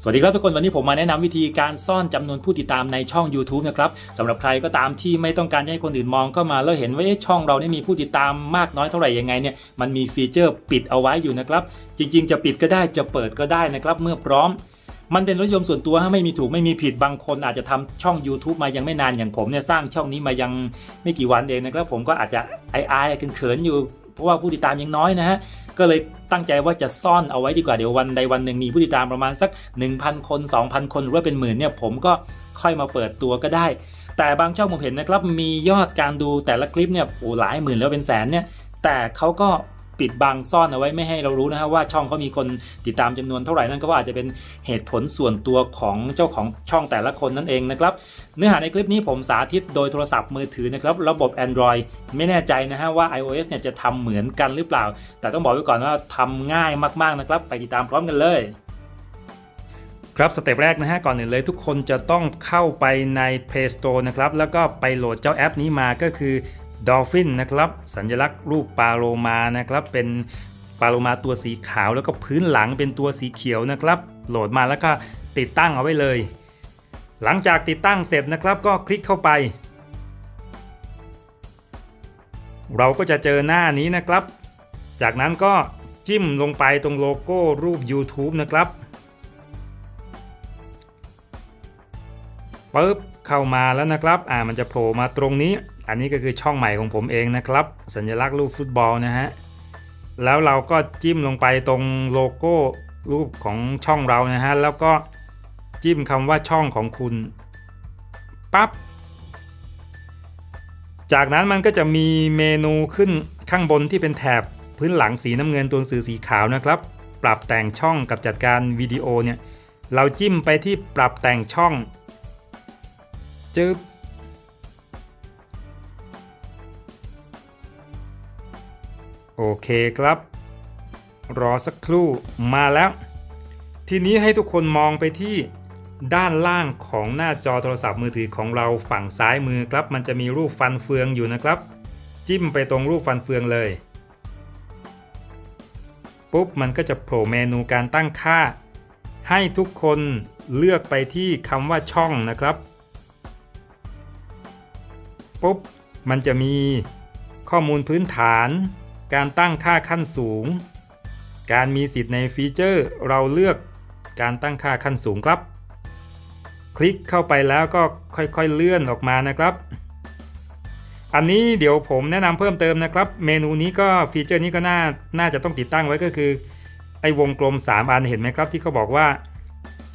สวัสดีครับทุกคนวันนี้ผมมาแนะนำวิธีการซ่อนจำนวนผู้ติดตามในช่อง YouTube นะครับสำหรับใครก็ตามที่ไม่ต้องการให้คนอื่นมองเข้ามา แล้วเห็นว่าเอ๊ะช่องเราเนี่ยมีผู้ติดตามมากน้อยเท่าไหร่ยังไงเนี่ยมันมีฟีเจอร์ปิดเอาไว้อยู่นะครับ จริง ๆ จะปิดก็ได้จะเปิดก็ได้นะครับ เมื่อพร้อม มันเป็นรสนิยมส่วนตัวฮะไม่มีถูกไม่มีผิดบางคนอาจจะทำช่อง YouTube มายังไม่นานอย่างผมเนี่ยสร้างช่องนี้มายังไม่กี่วันเองนะครับผมก็อาจจะอายๆเขินๆอยู่ เพราะว่าผู้ติดตามยังน้อยนะฮะก็เลยตั้งใจว่าจะซ่อนเอาไว้ดีกว่าเดี๋ยววันใดวันหนึ่งมีผู้ติดตามประมาณสัก 1,000 คน 2,000 คนหรือว่าเป็นหมื่นเนี่ยผมก็ค่อยมาเปิดตัวก็ได้ แต่บางช่องผมเห็นนะครับมียอดการดูแต่ละคลิปเนี่ยโอ้หลายหมื่นแล้วเป็นแสนเนี่ยแต่เขาก็ ปิดบังซ่อนเอาไว้ไม่ให้เรารู้นะฮะว่าช่องเขามีคนติดตามจำนวนเท่าไหร่นั่นก็ว่าอาจจะเป็นเหตุผลส่วนตัวของเจ้าของช่องแต่ละคนนั่นเองนะครับเนื้อหาในคลิปนี้ผมสาธิตโดยโทรศัพท์มือถือนะครับระบบ Android ไม่แน่ใจนะฮะว่า iOS เนี่ยจะทำเหมือนกันหรือเปล่า แต่ต้องบอกไว้ก่อนว่าทำง่ายมากๆนะครับไปติดตามพร้อมกันเลยครับสเต็ปแรกนะฮะก่อนอื่นเลยทุกคนจะต้องเข้าไปใน Play Store นะครับแล้วก็ไปโหลดเจ้าแอปนี้มาก็คือ Dolphin นะครับสัญลักษณ์รูปปลาโลมานะครับเป็นปลาโลมาตัวสีขาวแล้วก็พื้นหลังเป็นตัวสีเขียวนะครับ โหลดมาแล้วก็ติดตั้งเอาไว้เลย หลังจากติดตั้งเสร็จนะครับก็คลิกเข้าไป เราก็จะเจอหน้านี้นะครับ จากนั้นก็จิ้มลงไปตรงโลโก้รูป YouTube นะครับปึ๊บเข้ามาแล้วนะครับ อ่ามันจะโผล่มาตรงนี้อันนี้ก็คือช่องใหม่ของผมเองนะครับ สัญลักษณ์รูปฟุตบอลนะฮะ แล้วเราก็จิ้มลงไปตรงโลโก้รูปของช่องเรานะฮะ แล้วก็จิ้มคำว่าช่องของคุณ ปั๊บ จากนั้นมันก็จะมีเมนูขึ้นข้างบนที่เป็นแถบพื้นหลังสีน้ำเงินตัวสื่อสีขาวนะครับ ปรับแต่งช่องกับจัดการวิดีโอเนี่ย เราจิ้มไปที่ปรับแต่งช่องจึ๊บ โอเคครับ รอสักครู่มาแล้ว ทีนี้ให้ทุกคนมองไปที่ด้านล่างของหน้าจอโทรศัพท์มือถือของเราฝั่งซ้ายมือครับ มันจะมีรูปฟันเฟืองอยู่นะครับ จิ้มไปตรงรูปฟันเฟืองเลย ปุ๊บมันก็จะโผล่เมนูการตั้งค่า ให้ทุกคนเลือกไปที่คำว่าช่องนะครับ ปุ๊บมันจะมีข้อมูลพื้นฐาน การตั้งค่าขั้นสูง การมีสิทธิ์ในฟีเจอร์ เราเลือกการตั้งค่าขั้นสูงครับ คลิกเข้าไปแล้วก็ค่อยๆเลื่อนออกมานะครับ อันนี้เดี๋ยวผมแนะนำเพิ่มเติมนะครับ เมนูนี้ก็ฟีเจอร์นี้ก็น่าน่าจะต้องติดตั้งไว้ก็คือ ไอ้วงกลม 3 อันเห็นไหมครับ ที่เขาบอกว่า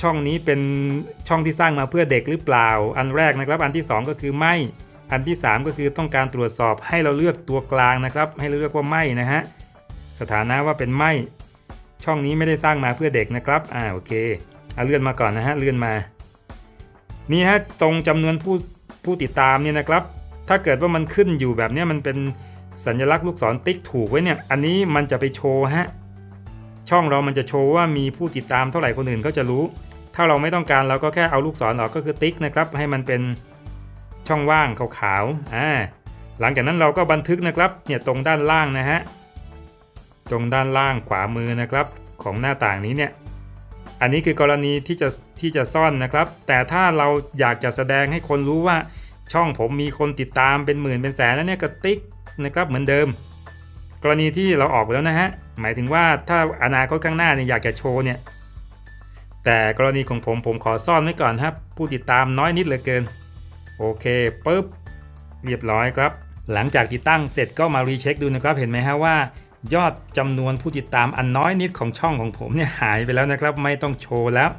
ช่องนี้เป็นช่องที่สร้างมาเพื่อเด็กหรือเปล่า อันแรกนะครับ อันที่ 2 ก็คือไม่ อันที่ 3 ก็คือต้องการตรวจสอบให้เราเลือกตัวกลางนะครับ ให้เราเลือกว่าไม่นะฮะสถานะว่าเป็นไม่ ช่องนี้ไม่ได้สร้างมาเพื่อเด็กนะครับอ่าโอเคเอาเลื่อนมาก่อนนะฮะเลื่อนมา นี่ฮะตรงจำนวนผู้ผู้ติดตามเนี่ยนะครับ ถ้าเกิดว่ามันขึ้นอยู่แบบนี้มันเป็นสัญลักษณ์ลูกศรติ๊กถูกไว้เนี่ยอันนี้มันจะไปโชว์ฮะช่องเรามันจะโชว์ว่ามีผู้ติดตามเท่าไหร่คนอื่นก็จะรู้ ถ้าเราไม่ต้องการเราก็แค่เอาลูกศรออกก็คือติ๊กนะครับให้มันเป็น ช่องว่างขาวๆอ่าหลังจากนั้นเราก็บันทึกนะครับเนี่ยตรงด้านล่างนะฮะตรงด้านล่างขวามือนะครับของหน้าต่างนี้เนี่ยอันนี้คือกรณีที่จะที่จะซ่อนนะครับ แต่ถ้าเราอยากจะแสดงให้คนรู้ว่า ช่องผมมีคนติดตามเป็นหมื่นเป็นแสนแล้วเนี่ยก็ติ๊กนะครับเหมือนเดิม กรณีที่เราออกไปแล้วนะฮะหมายถึงว่าถ้าอนาคตข้างหน้าเนี่ยอยากจะโชว์เนี่ยแต่กรณีของผมผมขอซ่อนไว้ก่อนครับผู้ติดตามน้อยนิดเหลือเกิน โอเคปุ๊บเรียบร้อยครับ หลังจากติดตั้งเสร็จก็มารีเช็คดูนะครับ เห็นไหมฮะว่ายอดจำนวนผู้ติดตามอันน้อยนิดของช่องของผมเนี่ยหายไปแล้วนะครับ ไม่ต้องโชว์แล้ว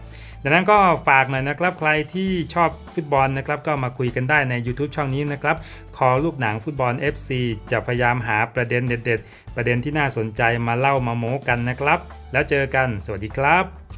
ดังนั้นก็ฝากหน่อยนะครับ ใครที่ชอบฟุตบอลนะครับ ก็มาคุยกันได้ใน YouTube ช่องนี้นะครับ คอลูกหนังฟุตบอล FC จะพยายามหาประเด็นเด็ด ๆ ประเด็นที่น่าสนใจมาเล่ามาโม้กันนะครับ แล้วเจอกัน สวัสดีครับ